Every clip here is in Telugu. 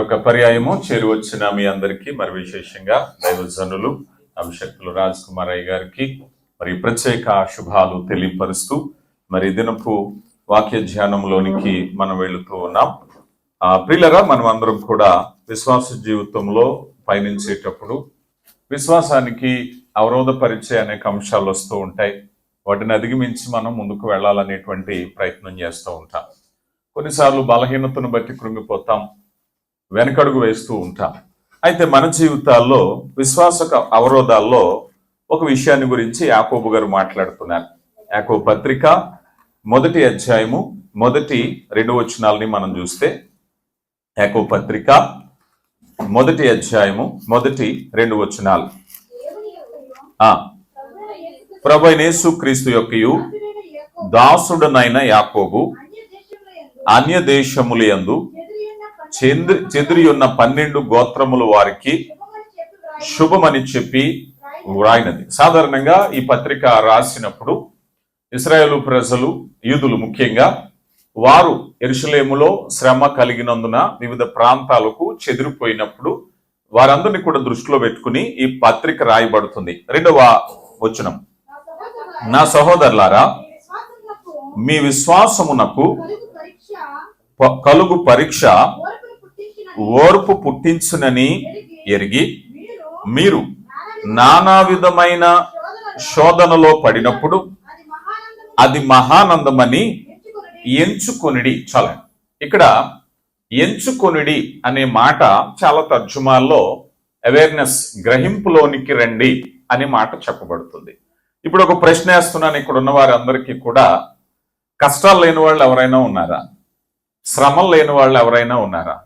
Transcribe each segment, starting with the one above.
ఒక పర్యాయము చేరువచ్చిన మీ అందరికీ మరి విశేషంగా దైవజనులు అభిషక్తులు రాజ్ కుమార్ అయ్య గారికి మరి ప్రత్యేక శుభాలు తెలియపరుస్తూ మరి దినపు వాక్య ధ్యానంలోనికి మనం వెళుతూ ఉన్నాం. ఆ ప్రియులరా మనం అందరం కూడా విశ్వాస జీవితంలో పయనించేటప్పుడు విశ్వాసానికి అవరోధపరిచే అనేక అంశాలు వస్తూ ఉంటాయి. వాటిని అధిగమించి మనం ముందుకు వెళ్ళాలనేటువంటి ప్రయత్నం చేస్తూ ఉంటాం. కొన్నిసార్లు బలహీనతను బట్టి కృంగిపోతాం. వెనకడుగు వేస్తూ ఉంటాం. అయితే మన జీవితాల్లో విశ్వాసక అవరోధాల్లో ఒక విషయాన్ని గురించి యాకోబు గారు మాట్లాడుతున్నారు. యాకోబు పత్రిక మొదటి అధ్యాయము మొదటి రెండు వచనాలని మనం చూస్తే యాకోబు పత్రిక మొదటి అధ్యాయము మొదటి రెండు వచనాలు. ఆ ప్రభు యేసు క్రీస్తు యొక్కయు దాసుడనైన యాకోబు అన్య దేశముల చెంద్రి చెదిరి ఉన్న పన్నెండు గోత్రముల వారికి శుభమని చెప్పి వ్రాయినది. సాధారణంగా ఈ పత్రిక రాసినప్పుడు ఇస్రాయేలు ప్రజలు యూదులు ముఖ్యంగా వారు ఎరుషలేములో శ్రమ కలిగినందున వివిధ ప్రాంతాలకు చెదిరిపోయినప్పుడు వారందరినీ కూడా దృష్టిలో పెట్టుకుని ఈ పత్రిక రాయబడుతుంది. రెండవ వచనం. నా సహోదరులారా మీ విశ్వాసమునకు కలుగు పరీక్ష ఓర్పు పుట్టించునని ఎరిగి మీరు నానా విధమైన శోధనలో పడినప్పుడు అది మహానందమని ఎంచుకొనిడి. చాలా. ఇక్కడ ఎంచుకొనిడి అనే మాట చాలా తర్జుమాల్లో అవేర్నెస్ గ్రహింపులోనికి రండి అనే మాట చెప్పబడుతుంది. ఇప్పుడు ఒక ప్రశ్న వేస్తున్నాను ఇక్కడ ఉన్న వారందరికీ కూడా. కష్టాలు లేని వాళ్ళు ఎవరైనా ఉన్నారా? శ్రమలు లేని వాళ్ళు ఎవరైనా ఉన్నారా?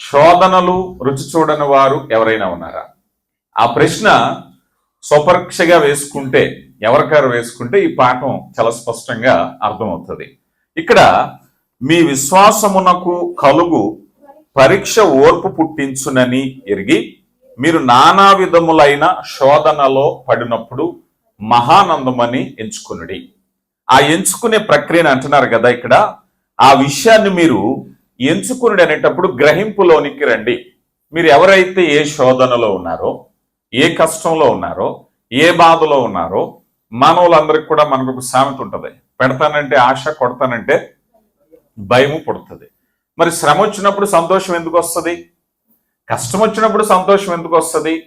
శోధనలు రుచి చూడని వారు ఎవరైనా ఉన్నారా? ఆ ప్రశ్న స్వపరీక్షగా వేసుకుంటే ఎవరికారు వేసుకుంటే ఈ పాఠం చాలా స్పష్టంగా అర్థమవుతుంది. ఇక్కడ మీ విశ్వాసమునకు కలుగు పరీక్ష ఓర్పు పుట్టించునని ఎరిగి మీరు నానా విధములైన శోధనలో పడినప్పుడు మహానందమని ఎంచుకునుడి. ఆ ఎంచుకునే ప్రక్రియను అంటున్నారు కదా ఇక్కడ. ఆ విషయాన్ని మీరు ఎంచుకునుడు అనేటప్పుడు గ్రహింపులోనికి రండి. మీరు ఎవరైతే ఏ శోధనలో ఉన్నారో ఏ కష్టంలో ఉన్నారో ఏ బాధలో ఉన్నారో మానవులందరికి కూడా మనకు ఒక సామెత ఉంటుంది. పెడతానంటే ఆశ కొడతానంటే భయము పుడుతుంది. మరి శ్రమ వచ్చినప్పుడు సంతోషం ఎందుకు వస్తుంది? కష్టం వచ్చినప్పుడు సంతోషం ఎందుకు వస్తుంది?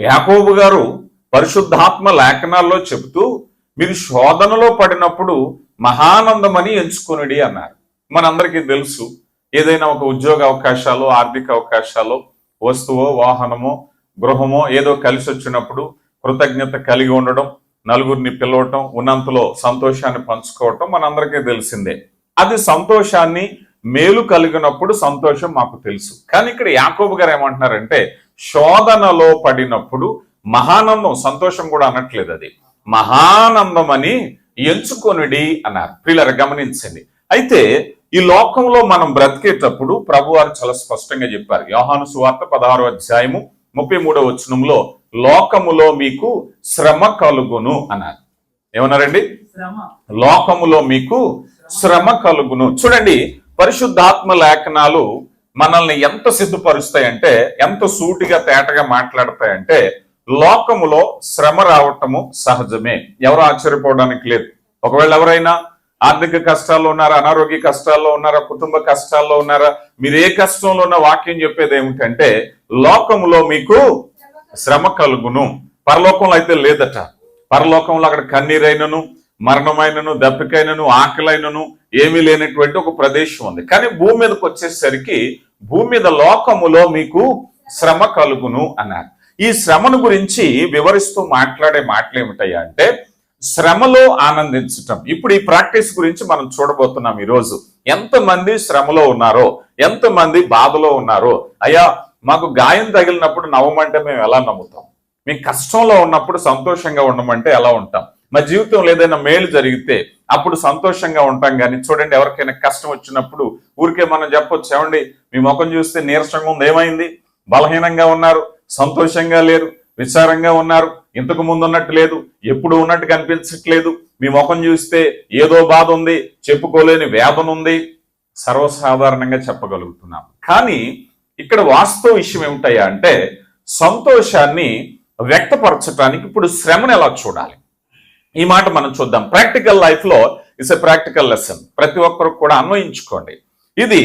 యాకోబు గారు పరిశుద్ధాత్మ లేఖనాల్లో చెబుతూ మీరు శోధనలో పడినప్పుడు మహానందమని ఎంచుకునిడి అన్నారు. మనందరికీ తెలుసు ఏదైనా ఒక ఉద్యోగ అవకాశాలు ఆర్థిక అవకాశాలు వస్తువో వాహనమో గృహమో ఏదో కలిసి వచ్చినప్పుడు కృతజ్ఞత కలిగి ఉండడం నలుగురిని పిలవటం ఉన్నంతలో సంతోషాన్ని పంచుకోవటం మనందరికీ తెలిసిందే. అది సంతోషాన్ని మేలు కలిగినప్పుడు సంతోషం మాకు తెలుసు. కానీ ఇక్కడ యాకోబు గారు ఏమంటున్నారంటే శోధనలో పడినప్పుడు మహానందం సంతోషం కూడా అనట్లేదు అది. మహానందం అని ఎంచుకొనిడి అన్నారు. పిల్లలు గమనించండి. అయితే ఈ లోకంలో మనం బ్రతికేటప్పుడు ప్రభు వారు చాలా స్పష్టంగా చెప్పారు. యోహాను సువార్త పదహారు అధ్యాయము ముప్పై మూడో వచనంలో లోకములో మీకు శ్రమ కలుగును అన్నారు. ఏమన్నారండి? లోకములో మీకు శ్రమ కలుగును. చూడండి పరిశుద్ధాత్మ లేఖనాలు మనల్ని ఎంత సిద్ధపరుస్తాయంటే ఎంత సూటిగా తేటగా మాట్లాడతాయంటే లోకములో శ్రమ రావటము సహజమే. ఎవరు ఆశ్చర్యపోవడానికి లేదు. ఒకవేళ ఎవరైనా ఆర్థిక కష్టాల్లో ఉన్నారా? అనారోగ్య కష్టాల్లో ఉన్నారా? కుటుంబ కష్టాల్లో ఉన్నారా? మీరు ఏ కష్టంలో ఉన్న వాక్యం చెప్పేది ఏమిటంటే లోకములో మీకు శ్రమ కలుగును. పరలోకంలో అయితే లేదట. పరలోకంలో అక్కడ కన్నీరైనను మరణమైనను దప్పికైనను ఆకలైనను ఏమీ లేనటువంటి ఒక ప్రదేశం ఉంది. కానీ భూమి మీదకి వచ్చేసరికి భూమి మీద లోకములో మీకు శ్రమ కలుగును అన్నారు. ఈ శ్రమను గురించి వివరిస్తూ మాట్లాడే మాటలు ఏమిటయ్యా అంటే శ్రమలో ఆనందించటం. ఇప్పుడు ఈ ప్రాక్టీస్ గురించి మనం చూడబోతున్నాం ఈరోజు. ఎంతమంది శ్రమలో ఉన్నారో ఎంతమంది బాధలో ఉన్నారో. అయ్యా మాకు గాయం తగిలినప్పుడు నవ్వమంటే మేము ఎలా నమ్ముతాం? మేము కష్టంలో ఉన్నప్పుడు సంతోషంగా ఉండమంటే ఎలా ఉంటాం? మా జీవితంలో ఏదైనా మేలు జరిగితే అప్పుడు సంతోషంగా ఉంటాం కానీ చూడండి ఎవరికైనా కష్టం వచ్చినప్పుడు ఊరికే మనం చెప్పొచ్చు ఏమండి మీ ముఖం చూస్తే నీరసంగా ఉంది ఏమైంది? బలహీనంగా ఉన్నారు సంతోషంగా లేరు విచారంగా ఉన్నారు ఇంతకు ముందు ఉన్నట్టు లేదు ఎప్పుడు ఉన్నట్టు కనిపించట్లేదు. మీ ముఖం చూస్తే ఏదో బాధ ఉంది చెప్పుకోలేని వేదన ఉంది. సర్వసాధారణంగా చెప్పగలుగుతున్నాం. కానీ ఇక్కడ వాస్తవ విషయం ఏమిటయ్యా అంటే సంతోషాన్ని వ్యక్తపరచడానికి ఇప్పుడు శ్రమను ఎలా చూడాలి? ఈ మాట మనం చూద్దాం. ప్రాక్టికల్ లైఫ్లో is it's a practical lesson ప్రతి ఒక్కరు కూడా అన్వయించుకోండి. ఇది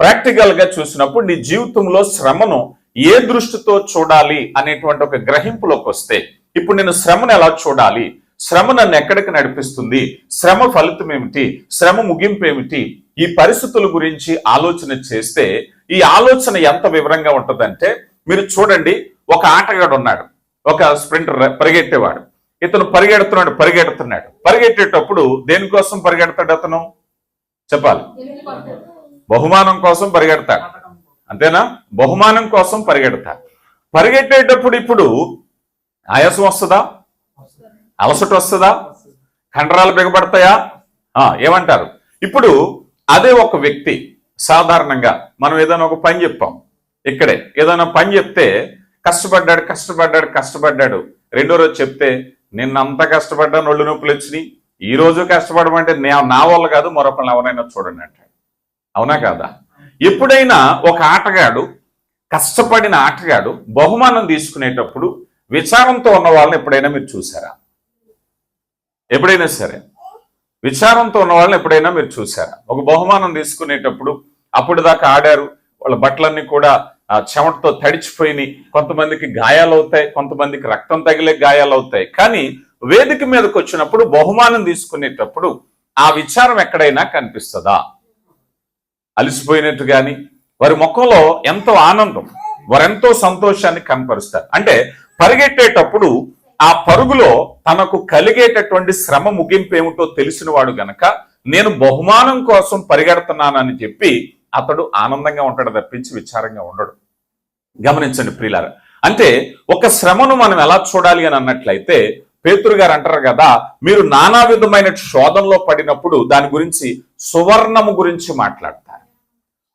ప్రాక్టికల్గా చూసినప్పుడు నీ జీవితంలో శ్రమను ఏ దృష్టితో చూడాలి అనేటువంటి ఒక గ్రహింపులోకి వస్తే ఇప్పుడు నేను శ్రమను ఎలా చూడాలి? శ్రమ నన్ను ఎక్కడికి నడిపిస్తుంది? శ్రమ ఫలితం ఏమిటి? శ్రమ ముగింపు ఏమిటి? ఈ పరిస్థితుల గురించి ఆలోచన చేస్తే ఈ ఆలోచన ఎంత వివరంగా ఉంటుందంటే మీరు చూడండి ఒక ఆటగాడు ఉన్నాడు. ఒక స్ప్రింటర్ పరిగెట్టేవాడు. ఇతను పరిగెడుతున్నాడు పరిగెడుతున్నాడు. పరిగెట్టేటప్పుడు దేనికోసం పరిగెడతాడు అతను? చెప్పాలి. బహుమానం కోసం పరిగెడతాడు. అంతేనా? బహుమానం కోసం పరిగెడతాడు. పరిగెట్టేటప్పుడు ఇప్పుడు ఆయాసం వస్తుందా? అలసట వస్తుందా? కండరాలు బిగపడతాయా? ఆ, ఏమంటారు? ఇప్పుడు అదే ఒక వ్యక్తి సాధారణంగా మనం ఏదైనా ఒక పని చెప్పాం ఇక్కడే ఏదైనా పని చెప్తే కష్టపడ్డాడు కష్టపడ్డాడు కష్టపడ్డాడు. రెండో రోజు చెప్తే నిన్నంత కష్టపడ్డాను ఒళ్ళు నొప్పులు వచ్చినాయి. ఈ రోజు కష్టపడమంటే నే- నా వల్ల కాదు మరొకళ్ళు ఎవరైనా చూడండి అంటాడు. అవునా కాదా? ఎప్పుడైనా ఒక ఆటగాడు కష్టపడిన ఆటగాడు బహుమానం తీసుకునేటప్పుడు విచారంతో ఉన్న వాళ్ళని ఎప్పుడైనా మీరు చూసారా ఎప్పుడైనా సరే. విచారంతో ఉన్న వాళ్ళని ఎప్పుడైనా మీరు చూసారా ఒక బహుమానం తీసుకునేటప్పుడు అప్పుడు దాకా ఆడారు. వాళ్ళ బట్టలన్నీ కూడా ఆ చెమటతో తడిచిపోయినాయి. కొంతమందికి గాయాలు అవుతాయి కొంతమందికి రక్తం తగిలే గాయాలు అవుతాయి కానీ వేదిక మీదకి వచ్చినప్పుడు బహుమానం తీసుకునేటప్పుడు ఆ విచారం ఎక్కడైనా కనిపిస్తుందా? అలసిపోయినట్టు కానీ వారి ముఖంలో ఎంతో ఆనందం వారెంతో సంతోషాన్ని కనపరుస్తారు. అంటే పరిగెట్టేటప్పుడు ఆ పరుగులో తనకు కలిగేటటువంటి శ్రమ ముగింపు ఏమిటో తెలిసిన వాడు గనక నేను బహుమానం కోసం పరిగెడుతున్నానని చెప్పి అతడు ఆనందంగా ఉంటాడు తప్పించి విచారంగా ఉండడు. గమనించండి ప్రియులారా. అంటే ఒక శ్రమను మనం ఎలా చూడాలి అని అన్నట్లయితే పేతురు గారు అంటారు కదా మీరు నానా విధమైన శోధంలో పడినప్పుడు దాని గురించి సువర్ణము గురించి మాట్లాడతారు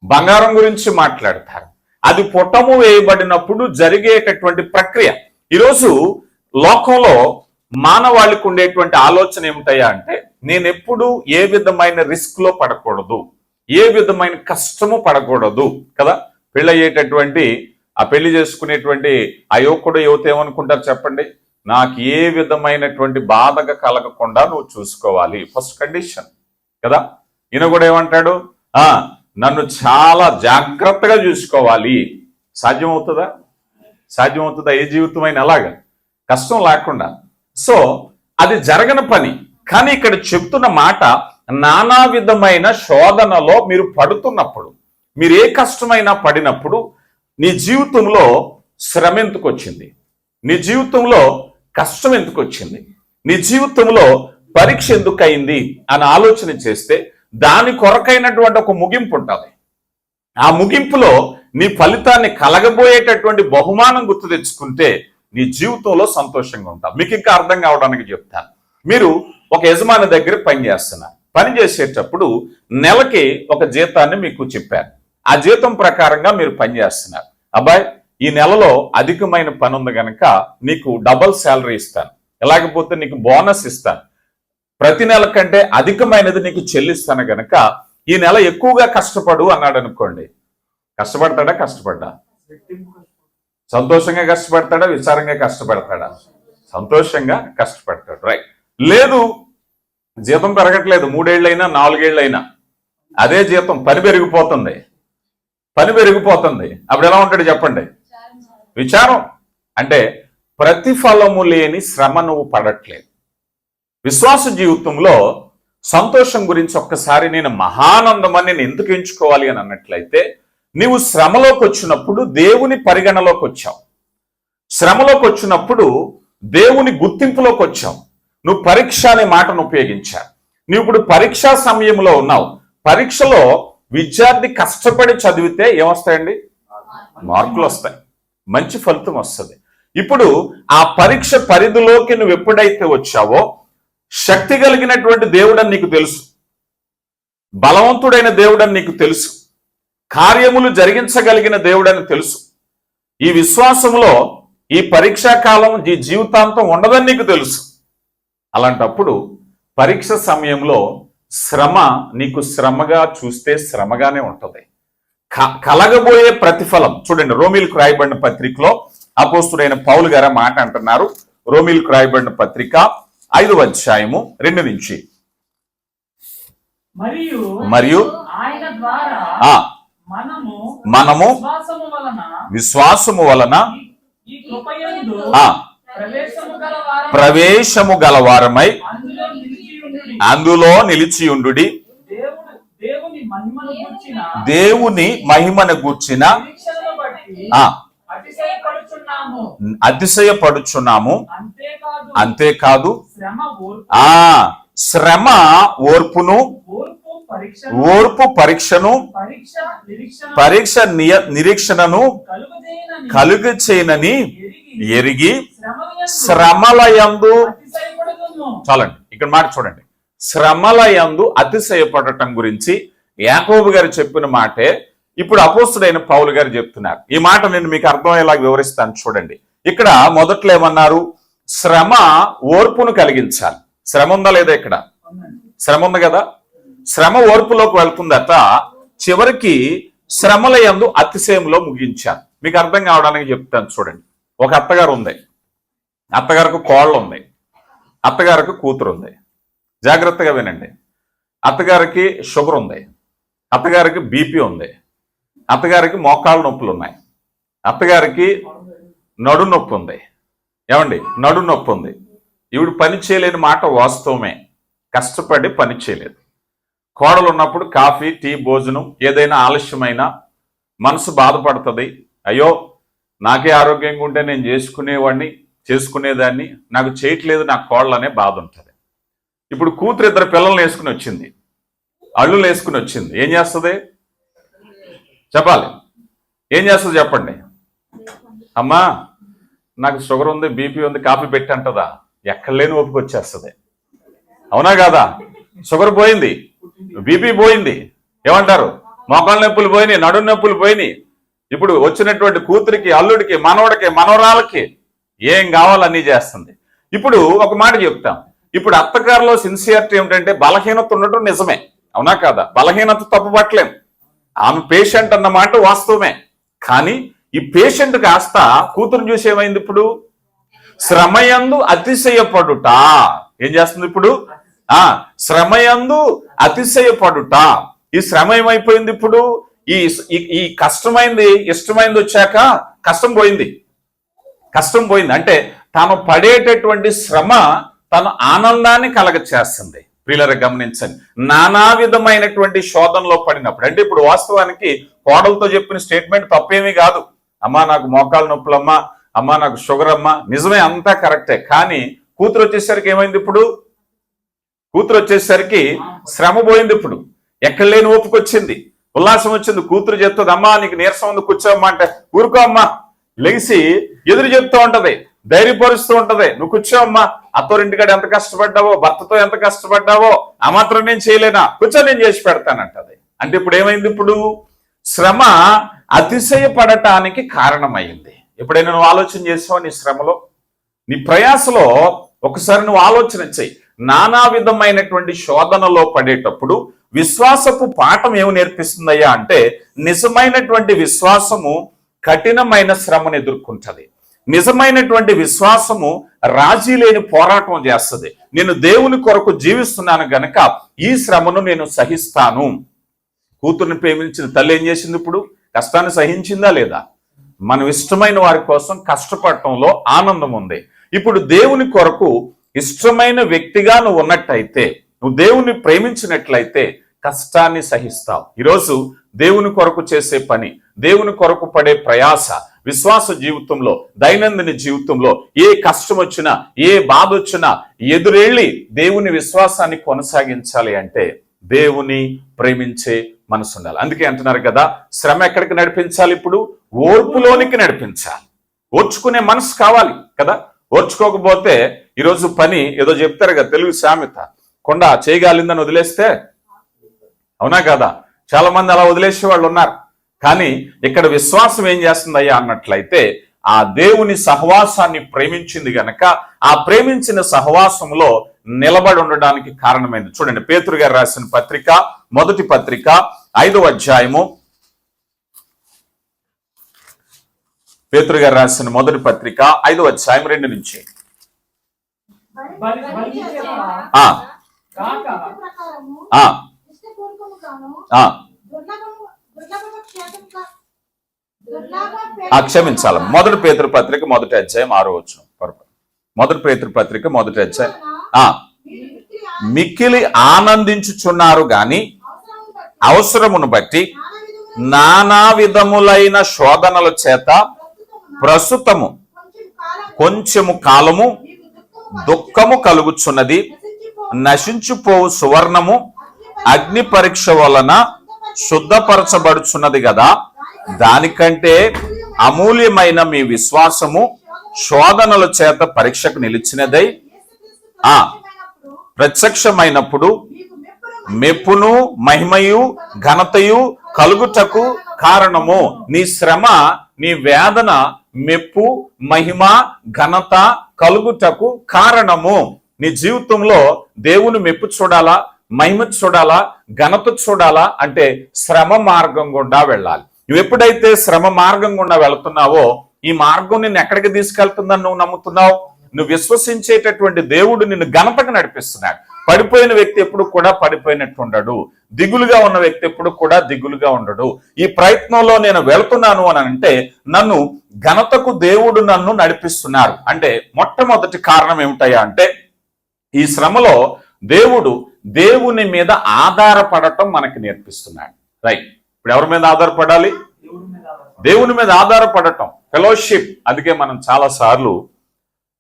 బంగారం గురించి మాట్లాడతారు. అది పుటము వేయబడినప్పుడు జరిగేటటువంటి ప్రక్రియ ఈరోజు లోకంలో మానవాళికి ఉండేటువంటి ఆలోచన ఏమిటయ్యా అంటే నేను ఎప్పుడు ఏ విధమైన రిస్క్లో పడకూడదు. ఏ విధమైన కష్టము పడకూడదు. కదా? పెళ్ళయ్యేటటువంటి ఆ పెళ్ళి చేసుకునేటువంటి ఆ యువకుడు యువత ఏమనుకుంటారు చెప్పండి? నాకు ఏ విధమైనటువంటి బాధగా కలగకుండా నువ్వు చూసుకోవాలి. ఫస్ట్ కండిషన్ కదా? ఈయన కూడా ఏమంటాడు? ఆ నన్ను చాలా జాగ్రత్తగా చూసుకోవాలి. సాధ్యమవుతుందా? సాధ్యమవుతుందా? ఏ జీవితమైన అలాగా కష్టం లేకుండా. సో అది జరగని పని. కానీ ఇక్కడ చెప్తున్న మాట నానా విధమైన శోధనలో మీరు పడుతున్నప్పుడు మీరు ఏ కష్టమైనా పడినప్పుడు నీ జీవితంలో శ్రమ ఎందుకు వచ్చింది నీ జీవితంలో కష్టం ఎందుకు వచ్చింది నీ జీవితంలో పరీక్ష ఎందుకు అయింది అని ఆలోచన చేస్తే దాని కొరకైనటువంటి ఒక ముగింపు ఉంటుంది ఆ ముగింపులో నీ ఫలితాన్ని కలగబోయేటటువంటి బహుమానం గుర్తు తెచ్చుకుంటే నీ జీవితంలో సంతోషంగా ఉంటావు మీకు ఇంకా అర్థం కావడానికి చెప్తాను. మీరు ఒక యజమాని దగ్గర పని చేస్తున్నారు. పని చేసేటప్పుడు నెలకి ఒక జీతాన్ని మీకు చెప్పారు ఆ జీతం ప్రకారంగా మీరు పని చేస్తున్నారు. అబ్బాయి ఈ నెలలో అధికమైన పని ఉంది గనక నీకు డబల్ శాలరీ ఇస్తాను. లేకపోతే నీకు బోనస్ ఇస్తాను. ప్రతి నెల కంటే అధికమైనది నీకు చెల్లిస్తాను కనుక ఈ నెల ఎక్కువగా కష్టపడు అన్నాడు అనుకోండి కష్టపడతాడా? కష్టపడ్డా. సంతోషంగా కష్టపడతాడా? విచారంగా కష్టపడతాడా? సంతోషంగా కష్టపడతాడు. రైట్ లేదు జీతం పెరగట్లేదు. మూడేళ్ళైనా నాలుగేళ్ళైనా. అదే జీతం పని పెరిగిపోతుంది. పని పెరిగిపోతుంది. అప్పుడు ఎలా ఉంటాడు చెప్పండి? విచారం. అంటే ప్రతిఫలము లేని శ్రమ నువ్వు పడట్లేదు. విశ్వాస జీవితంలో సంతోషం గురించి ఒక్కసారి నేను మహానందం అని నేను ఎందుకు ఎంచుకోవాలి అని అన్నట్లయితే నీవు శ్రమలోకి వచ్చినప్పుడు దేవుని పరిగణలోకి వచ్చావు. శ్రమలోకి వచ్చినప్పుడు దేవుని గుర్తింపులోకి వచ్చావు. నువ్వు పరీక్ష అనే మాటను ఉపయోగించావు. నువ్వు ఇప్పుడు పరీక్షా సమయంలో ఉన్నావు. పరీక్షలో విద్యార్థి కష్టపడి చదివితే ఏమొస్తాయండి? మార్కులు వస్తాయి. మంచి ఫలితం వస్తుంది. ఇప్పుడు ఆ పరీక్ష పరిధిలోకి నువ్వు ఎప్పుడైతే వచ్చావో శక్తి కలిగినటువంటి దేవుడని నీకు తెలుసు. బలవంతుడైన దేవుడని నీకు తెలుసు. కార్యములు జరిగించగలిగిన దేవుడని తెలుసు. ఈ విశ్వాసంలో ఈ పరీక్షా కాలం ఈ జీవితాంతం ఉండదని నీకు తెలుసు. అలాంటప్పుడు పరీక్ష సమయంలో శ్రమ నీకు శ్రమగా చూస్తే శ్రమగానే ఉంటుంది. క- కలగబోయే ప్రతిఫలం చూడండి రోమిల్కు రాయబడిన పత్రికలో అపోస్తుడైన పౌలు గారు మాట అంటున్నారు. రోమిల్కు రాయబడిన పత్రిక ఐదవ అధ్యాయము రెండు నుంచి. మరియు మరియు ఆయన ద్వారా ఆ మనము విశ్వాసము వలన ప్రవేశము గల వారం ప్రవేశము గలవారమై అందులో దేవుడు దేవుని మహిమను గుర్చిన అతిశయపడుచున్నాము. అంతేకాదు ఆ. శ్రమ ఓర్పును ఓర్పు పరీక్ష ఓర్పు పరీక్షను పరీక్ష నిరీక్షణను కలుగు చేయనని ఎరిగి శ్రమలయందు చాలండి. ఇక్కడ మాట చూడండి. శ్రమలయందు అతిశయపడటం గురించి యాకోబు గారు చెప్పిన మాటే ఇప్పుడు అపోస్తుడైన పౌలు గారు చెప్తున్నారు. ఈ మాట నేను మీకు అర్థమయ్యేలా వివరిస్తాను చూడండి. ఇక్కడ మొదట్లో ఏమన్నారు? శ్రమ ఓర్పును కలిగించాలి. శ్రమ ఉందా లేదా ఇక్కడ. శ్రమ ఉంది కదా? శ్రమ ఓర్పులోకి వెళ్తుందట చివరికి శ్రమల యందు అతిశయంలో ముగించాను మీకు అర్థం కావడానికి చెప్తాను చూడండి. ఒక అత్తగారు ఉంది. అత్తగారికి కోళ్ళు ఉంది అత్తగారికి కూతురు ఉంది జాగ్రత్తగా వినండి. అత్తగారికి షుగర్ ఉంది. అత్తగారికి బీపీ ఉంది. అత్తగారికి మోకాళ్ళ నొప్పులు ఉన్నాయి అత్తగారికి నడు నొప్పి ఉంది. ఏమండి? నడు నొప్పి ఉంది. ఈవిడ పని చేయలేని మాట వాస్తవమే. కష్టపడి పని చేయలేదు. కోడలు ఉన్నప్పుడు కాఫీ టీ భోజనం ఏదైనా ఆలస్యమైనా మనసు బాధపడుతుంది. అయ్యో నాకే ఆరోగ్యంగా ఉంటే నేను చేసుకునేవాడిని చేసుకునేదాన్ని నాకు చేయట్లేదు నా కోడలు అనే బాధ ఉంటుంది ఇప్పుడు కూతురు ఇద్దరు పిల్లల్ని వేసుకుని వచ్చింది. అల్లులు వేసుకుని వచ్చింది. ఏం చేస్తుంది? చెప్పాలి. ఏం చేస్తుంది చెప్పండి. అమ్మా నాకు షుగర్ ఉంది బీపీ ఉంది కాఫీ పెట్టి అంటదా? ఎక్కడ లేని ఓపిక వచ్చేస్తుంది. అవునా కాదా? షుగర్ పోయింది. బీపీ పోయింది. ఏమంటారు? మోకాళ్ళ నొప్పులు పోయినాయి నడు నొప్పులు పోయినాయి. ఇప్పుడు వచ్చినటువంటి కూతురికి అల్లుడికి మనవడికి మనవరాలకి ఏం కావాలన్నీ చేస్తుంది. ఇప్పుడు ఒక మాట చెప్తాం. ఇప్పుడు అత్తగారిలో సిన్సియారిటీ ఏమిటంటే బలహీనత ఉండటం నిజమే. అవునా కాదా? బలహీనత తప్పుపట్టలేం. ఆమె పేషెంట్ అన్న మాట వాస్తవమే. కానీ ఈ పేషెంట్ కాస్త కూతురు చూసేమైంది ఇప్పుడు? శ్రమయందు అతిశయపడుట. ఏం చేస్తుంది ఇప్పుడు? ఆ శ్రమయందు అతిశయపడుట. ఈ శ్రమ ఏమైపోయింది ఇప్పుడు. ఈ ఈ- కష్టమైంది ఇష్టమైంది వచ్చాక కష్టం పోయింది. కష్టం పోయింది. అంటే తాను పడేటటువంటి శ్రమ తన ఆనందాన్ని కలగ చేస్తుంది ప్రియులర గమనించండి. నానా విధమైనటువంటి శోధనలో పడినప్పుడు. అంటే ఇప్పుడు వాస్తవానికి కోడలతో చెప్పిన స్టేట్మెంట్ తప్పేమీ కాదు. అమ్మా నాకు మోకాలు నొప్పులమ్మా. అమ్మా నాకు షుగర్ అమ్మా నిజమే అంతా కరెక్టే. కానీ కూతురు వచ్చేసరికి ఏమైంది ఇప్పుడు? కూతురు వచ్చేసరికి శ్రమ పోయింది ఇప్పుడు. ఎక్కడ లేని ఓపికొచ్చింది ఉల్లాసం వచ్చింది. కూతురు చెప్తుంది అమ్మా నీకు నీరసం ఉంది కూర్చోమ్మా అంటే ఊరుకో అమ్మా. లెగిసి ఎదురు చెప్తూ ఉంటది ధైర్యపరుస్తూ ఉంటది. నువ్వు కూర్చోమ్మా అత్తోరింటికాడ ఎంత కష్టపడ్డావో భర్తతో ఎంత కష్టపడ్డావో ఆ మాత్రం నేను చేయలేనా? కూర్చో నేను చేసి పెడతానంటది. అంటే ఇప్పుడు ఏమైంది ఇప్పుడు? శ్రమ అతిశయపడటానికి కారణమైంది. ఎప్పుడైనా నువ్వు ఆలోచన చేసావు నీ శ్రమలో? నీ ప్రయాసలో ఒకసారి నువ్వు ఆలోచన చెయ్యి నానా విధమైనటువంటి శోధనలో పడేటప్పుడు విశ్వాసపు పాఠం ఏమి నేర్పిస్తుందయ్యా అంటే నిజమైనటువంటి విశ్వాసము కఠినమైన శ్రమను ఎదుర్కొంటుంది. నిజమైనటువంటి విశ్వాసము రాజీ లేని పోరాటం చేస్తుంది. నేను దేవుని కొరకు జీవిస్తున్నాను గనక ఈ శ్రమను నేను సహిస్తాను. కూతుర్ని ప్రేమించిన తల్లి ఏం చేసింది ఇప్పుడు? కష్టాన్ని సహించిందా లేదా? మనం ఇష్టమైన వారి కోసం కష్టపడటంలో ఆనందం ఉంది. ఇప్పుడు దేవుని కొరకు ఇష్టమైన వ్యక్తిగా నువ్వు ఉన్నట్టయితే నువ్వు దేవుణ్ణి ప్రేమించినట్లయితే కష్టాన్ని సహిస్తావు. ఈరోజు దేవుని కొరకు చేసే పని దేవుని కొరకు పడే ప్రయాస విశ్వాస జీవితంలో దైనందిన జీవితంలో ఏ కష్టం వచ్చినా ఏ బాధ వచ్చినా ఎదురెళ్ళి దేవుని విశ్వాసాన్ని కొనసాగించాలి అంటే దేవుని ప్రేమించే మనసు ఉండాలి. అందుకే అంటున్నారు కదా శ్రమ ఎక్కడికి నడిపించాలి ఇప్పుడు? ఓర్పులోనికి నడిపించాలి. ఓర్చుకునే మనసు కావాలి కదా. ఓర్చుకోకపోతే ఈరోజు పని ఏదో చెప్తారు కదా తెలుగు సామెత. కొండ చేయగాలిందని వదిలేస్తే? అవునా కదా? చాలా మంది అలా వదిలేసే వాళ్ళు ఉన్నారు. కానీ ఇక్కడ విశ్వాసం ఏం చేస్తుందయ్యా అన్నట్లయితే ఆ దేవుని సహవాసాన్ని ప్రేమించింది గనక ఆ ప్రేమించిన సహవాసంలో నిలబడి ఉండడానికి కారణమైంది. చూడండి పేతురు గారు రాసిన పత్రిక మొదటి పత్రిక ఐదవ అధ్యాయము పేతురు గారు రాసిన మొదటి పత్రిక ఐదో అధ్యాయం రెండు నుంచి. బలి- క్షమించాలి. మొదటి పేతురు పత్రిక మొదటి అధ్యాయం ఆరో వచ్చిన మొదటి పేతురు పత్రిక మొదటి అధ్యాయం. ఆ. మిక్కిలి ఆనందించుచున్నారు గాని అవసరమును బట్టి నానా విధములైన శోధనల చేత ప్రస్తుతము కొంచెము కాలము దుఃఖము కలుగుచున్నది నశించుపోవు సువర్ణము అగ్ని పరీక్ష వలన శుద్ధపరచబడుచున్నది కదా దానికంటే అమూల్యమైన మీ విశ్వాసము శోధనల చేత పరీక్షకు నిలిచినదై ఆ. ప్రత్యక్షమైనప్పుడు మెప్పును మహిమయు ఘనతయు కలుగుటకు కారణము. నీ శ్రమ నీ వేదన మెప్పు మహిమ ఘనత కలుగుటకు కారణము. నీ జీవితంలో దేవుని మెప్పు చూడాలా మహిమ చూడాలా ఘనత చూడాలా అంటే శ్రమ మార్గం గుండా వెళ్ళాలి. నువ్వు ఎప్పుడైతే శ్రమ మార్గం గుండా వెళుతున్నావో ఈ మార్గం నిన్ను ఎక్కడికి తీసుకెళ్తుందని నువ్వు నమ్ముతున్నావు? నువ్వు విశ్వసించేటటువంటి దేవుడు నిన్ను ఘనతకు నడిపిస్తున్నాడు. పడిపోయిన వ్యక్తి ఎప్పుడు కూడా పడిపోయినట్టు ఉండడు దిగులుగా ఉన్న వ్యక్తి ఎప్పుడు కూడా దిగులుగా ఉండడు. ఈ ప్రయత్నంలో నేను వెళ్తున్నాను అని అంటే నన్ను ఘనతకు దేవుడు నన్ను నడిపిస్తున్నారు. అంటే మొట్టమొదటి కారణం ఏమిటయ్యా అంటే ఈ శ్రమలో దేవుడు దేవుని మీద ఆధారపడటం మనకి నేర్పిస్తున్నాడు. రైట్ ఇప్పుడు ఎవరి మీద ఆధారపడాలి. దేవుని మీద ఆధారపడటం. ఫెలోషిప్ అందుకే మనం చాలా సార్లు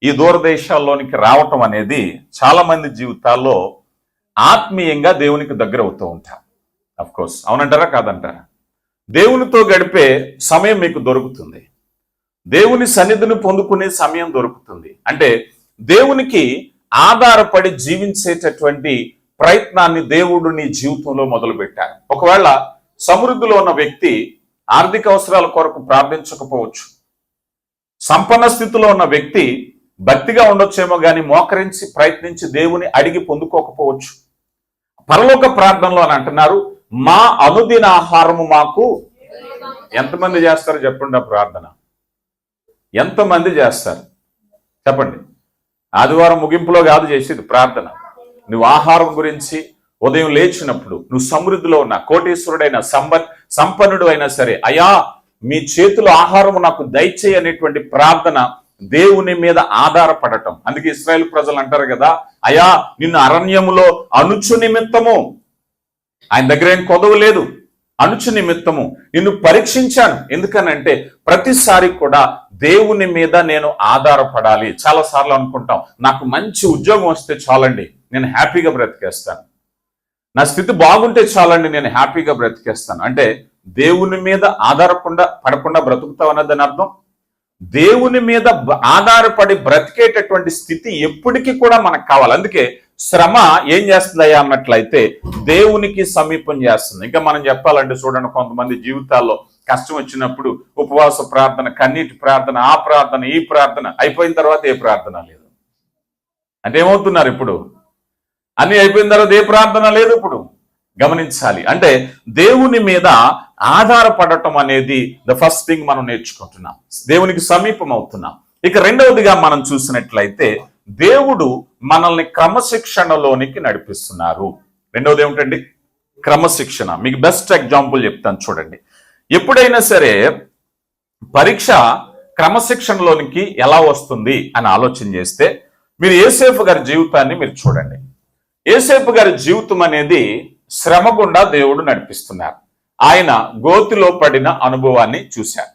ఈ దూరదేశాల్లోనికి రావటం అనేది చాలామంది జీవితాల్లో ఆత్మీయంగా దేవునికి దగ్గర అవుతూ ఉంటారు. అఫ్కోర్స్ అవునంటారా? కాదంటారా? దేవునితో గడిపే సమయం మీకు దొరుకుతుంది. దేవుని సన్నిధిని పొందుకునే సమయం దొరుకుతుంది. అంటే దేవునికి ఆధారపడి జీవించేటటువంటి ప్రయత్నాన్ని దేవుడు నీ జీవితంలో మొదలుపెట్టారు. ఒకవేళ సమృద్ధిలో ఉన్న వ్యక్తి ఆర్థిక అవసరాల కొరకు ప్రార్థించకపోవచ్చు. సంపన్న స్థితిలో ఉన్న వ్యక్తి భక్తిగా ఉండొచ్చేమో కానీ మోకరించి ప్రయత్నించి దేవుని అడిగి పొందుకోకపోవచ్చు. పరలోక ప్రార్థనలో అని అంటున్నారు మా అనుదిన ఆహారము మాకు ఎంతమంది చేస్తారు చెప్పండి ఆ ప్రార్థన? ఎంతమంది చేస్తారు? చెప్పండి. ఆదివారం ముగింపులో కాదు చేసేది ప్రార్థన. నువ్వు ఆహారం గురించి ఉదయం లేచినప్పుడు నువ్వు సమృద్ధిలో ఉన్న కోటీశ్వరుడైన సంప సంపన్నుడు అయినా సరే అయా మీ చేతులు ఆహారము నాకు దయచేయి అనేటువంటి ప్రార్థన దేవుని మీద ఆధారపడటం. అందుకే ఇస్రాయేల్ ప్రజలు అంటారు కదా అయా నిన్ను అరణ్యములో అణుచు నిమిత్తము. ఆయన దగ్గర ఏం కొదవ లేదు. అణుచు నిమిత్తము. నిన్ను పరీక్షించాను. ఎందుకనంటే ప్రతిసారి కూడా దేవుని మీద నేను ఆధారపడాలి. చాలా సార్లు అనుకుంటాం నాకు మంచి ఉద్యోగం వస్తే చాలండి నేను హ్యాపీగా బ్రతికేస్తాను. నా స్థితి బాగుంటే చాలండి నేను హ్యాపీగా బ్రతికేస్తాను. అంటే దేవుని మీద ఆధారపకుండా పడకుండా బ్రతుకుతావు అన్నదని అర్థం? దేవుని మీద ఆధారపడి బ్రతికేటటువంటి స్థితి ఎప్పటికీ కూడా మనకు కావాలి. అందుకే శ్రమ ఏం చేస్తుందయ్యా అన్నట్లయితే దేవునికి సమీపం చేస్తుంది. ఇంకా మనం చెప్పాలంటే చూడండి కొంతమంది జీవితాల్లో కష్టం వచ్చినప్పుడు ఉపవాస ప్రార్థన కన్నీటి ప్రార్థన ఆ ప్రార్థన ఈ ప్రార్థన అయిపోయిన తర్వాత ఏ ప్రార్థన లేదు. అంటే ఏమవుతున్నారు ఇప్పుడు? అన్ని అయిపోయిన తర్వాత ఏ ప్రార్థన లేదు ఇప్పుడు? గమనించాలి. అంటే దేవుని మీద ఆధారపడటం అనేది ద ఫస్ట్ థింగ్ మనం నేర్చుకుంటున్నాం. దేవునికి సమీపం అవుతున్నాం ఇక రెండవదిగా మనం చూసినట్లయితే దేవుడు మనల్ని క్రమశిక్షణలోనికి నడిపిస్తున్నారు. రెండవది ఏమిటండి? క్రమశిక్షణ. మీకు బెస్ట్ ఎగ్జాంపుల్ చెప్తాను చూడండి. ఎప్పుడైనా సరే పరీక్ష క్రమశిక్షణలోనికి ఎలా వస్తుంది అని ఆలోచన చేస్తే మీరు ఏసేపు గారి జీవితాన్ని మీరు చూడండి. ఏసేపు గారి జీవితం అనేది శ్రమ గుండా దేవుడు నడిపిస్తున్నారు. ఆయన గోతిలో పడిన అనుభవాన్ని చూశారు.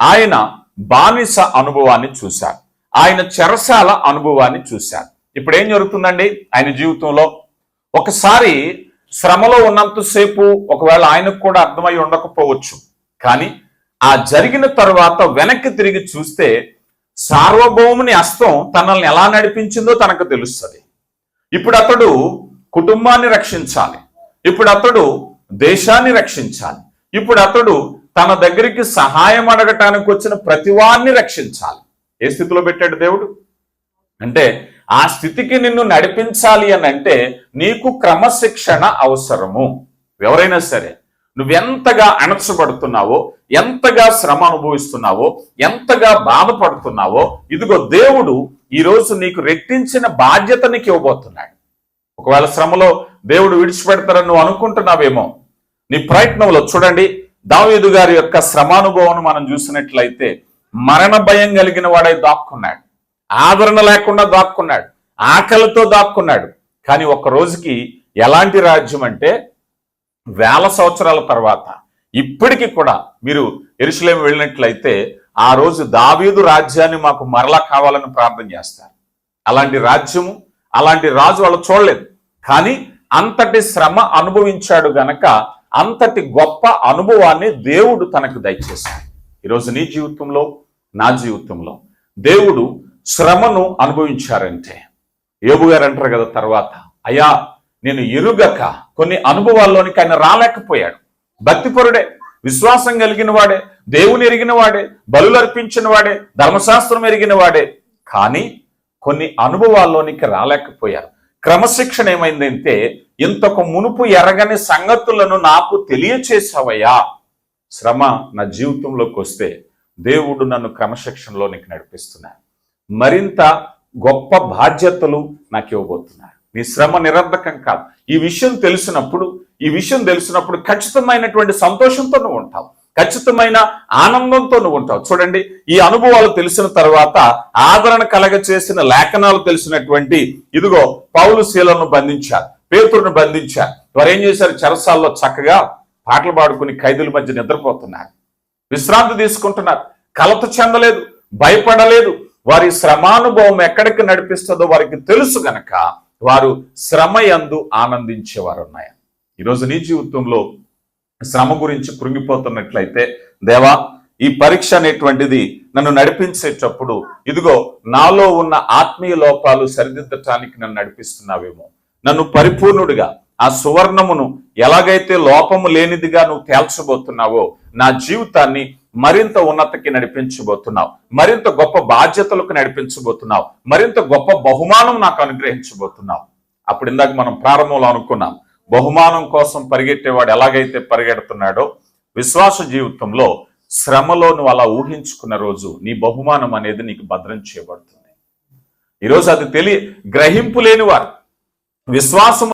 ఆయన బానిస అనుభవాన్ని చూశారు. ఆయన చెరసాల అనుభవాన్ని చూశారు. ఇప్పుడు ఏం జరుగుతుందండి? ఆయన జీవితంలో ఒకసారి శ్రమలో ఉన్నంతసేపు ఒకవేళ ఆయనకు కూడా అర్థమై ఉండకపోవచ్చు. కానీ ఆ జరిగిన తర్వాత వెనక్కి తిరిగి చూస్తే సార్వభౌముని హస్తం తనల్ని ఎలా నడిపించిందో తనకు తెలుస్తుంది. ఇప్పుడు అతడు కుటుంబాన్ని రక్షించాలి. ఇప్పుడు అతడు దేశాన్ని రక్షించాలి. ఇప్పుడు అతడు తన దగ్గరికి సహాయం అడగటానికి వచ్చిన ప్రతివాన్ని రక్షించాలి. ఏ స్థితిలో పెట్టాడు దేవుడు? అంటే ఆ స్థితికి నిన్ను నడిపించాలి అని అంటే నీకు క్రమశిక్షణ అవసరము. ఎవరైనా సరే నువ్వెంతగా అణచబడుతున్నావో ఎంతగా శ్రమ అనుభవిస్తున్నావో ఎంతగా బాధపడుతున్నావో ఇదిగో దేవుడు ఈ రోజు నీకు రెట్టించిన బాధ్యత నీకు ఇవ్వబోతున్నాడు ఒకవేళ శ్రమలో దేవుడు విడిచిపెడతారని నువ్వు అనుకుంటున్నావేమో? నీ ప్రయత్నంలో చూడండి దావీదు గారి యొక్క శ్రమానుభవం మనం చూసినట్లయితే మరణ భయం కలిగిన వాడై దాక్కున్నాడు. ఆదరణ లేకుండా దాక్కున్నాడు. ఆకలితో దాక్కున్నాడు. కానీ ఒక రోజుకి ఎలాంటి రాజ్యం అంటే వేల సంవత్సరాల తర్వాత ఇప్పటికీ కూడా మీరు ఎరుసలేం వెళ్ళినట్లయితే ఆ రోజు దావీదు రాజ్యాన్ని మాకు మరలా కావాలని ప్రార్థన చేస్తారు. అలాంటి రాజ్యము అలాంటి రాజు వాళ్ళు చూడలేదు. కానీ అంతటి శ్రమ అనుభవించాడు గనక అంతటి గొప్ప అనుభవాన్ని దేవుడు తనకు దయచేశాడు. ఈరోజు నీ జీవితంలో నా జీవితంలో దేవుడు శ్రమను అనుభవించారంటే యోబు గారు అంటారు కదా తర్వాత అయ్యా నేను ఎరుగక కొన్ని అనుభవాల్లోనికి ఆయన రాలేకపోయాడు. భక్తిపరుడే విశ్వాసం కలిగిన వాడే దేవుని ఎరిగిన వాడే బలు అర్పించిన వాడే ధర్మశాస్త్రం ఎరిగిన వాడే. కానీ కొన్ని అనుభవాల్లోనికి రాలేకపోయారు. క్రమశిక్షణ ఏమైందంటే ఇంతకు మునుపు ఎరగని సంగతులను నాకు తెలియచేసావయ్యా శ్రమ నా జీవితంలోకి వస్తే దేవుడు నన్ను క్రమశిక్షణలోనికి నడిపిస్తున్నాడు మరింత గొప్ప బాధ్యతలు నాకు ఇవ్వబోతున్నారు. నీ శ్రమ నిరర్ధకం కాదు. ఈ విషయం తెలిసినప్పుడు ఈ విషయం తెలిసినప్పుడు ఖచ్చితమైనటువంటి సంతోషంతో నువ్వు ఉంటావు. ఖచ్చితమైన ఆనందంతో నువ్వు ఉంటావు. చూడండి ఈ అనుభవాలు తెలిసిన తర్వాత ఆదరణ కలగ చేసిన లేఖనాలు తెలిసినటువంటి ఇదిగో పౌలు శీలను బంధించారు పేతురును బంధించారు. వారు ఏం చేశారు? చెరసాల్లో చక్కగా పాటలు పాడుకుని ఖైదుల మధ్య నిద్రపోతున్నారు. విశ్రాంతి తీసుకుంటున్నారు. కలత చెందలేదు భయపడలేదు. వారి శ్రమానుభవం ఎక్కడికి నడిపిస్తుందో వారికి తెలుసు గనక వారు శ్రమ యందు ఆనందించేవారు ఉన్నాయి ఈరోజు నీ జీవితంలో శ్రమ గురించి కృంగిపోతున్నట్లయితే దేవా ఈ పరీక్ష అనేటువంటిది నన్ను నడిపించేటప్పుడు ఇదిగో నాలో ఉన్న ఆత్మీయ లోపాలు సరిదిద్దటానికి నన్ను నడిపిస్తున్నావేమో. నన్ను పరిపూర్ణుడిగా ఆ సువర్ణమును ఎలాగైతే లోపము లేనిదిగా నువ్వు తేల్చబోతున్నావో నా జీవితాన్ని మరింత ఉన్నతకి నడిపించబోతున్నావు. మరింత గొప్ప బాధ్యతలకు నడిపించబోతున్నావు. మరింత గొప్ప బహుమానం నాకు అనుగ్రహించబోతున్నావు. అప్పుడు ఇందాక మనం ప్రారంభంలో అనుకున్నాం బహుమానం కోసం పరిగెట్టేవాడు ఎలాగైతే పరిగెడుతున్నాడో విశ్వాస జీవితంలో శ్రమలో నువ్వు అలా ఊహించుకున్న రోజు నీ బహుమానం అనేది నీకు భద్రం చేయబడుతుంది. ఈరోజు అది తెలియ గ్రహింపు లేనివారు. విశ్వాసం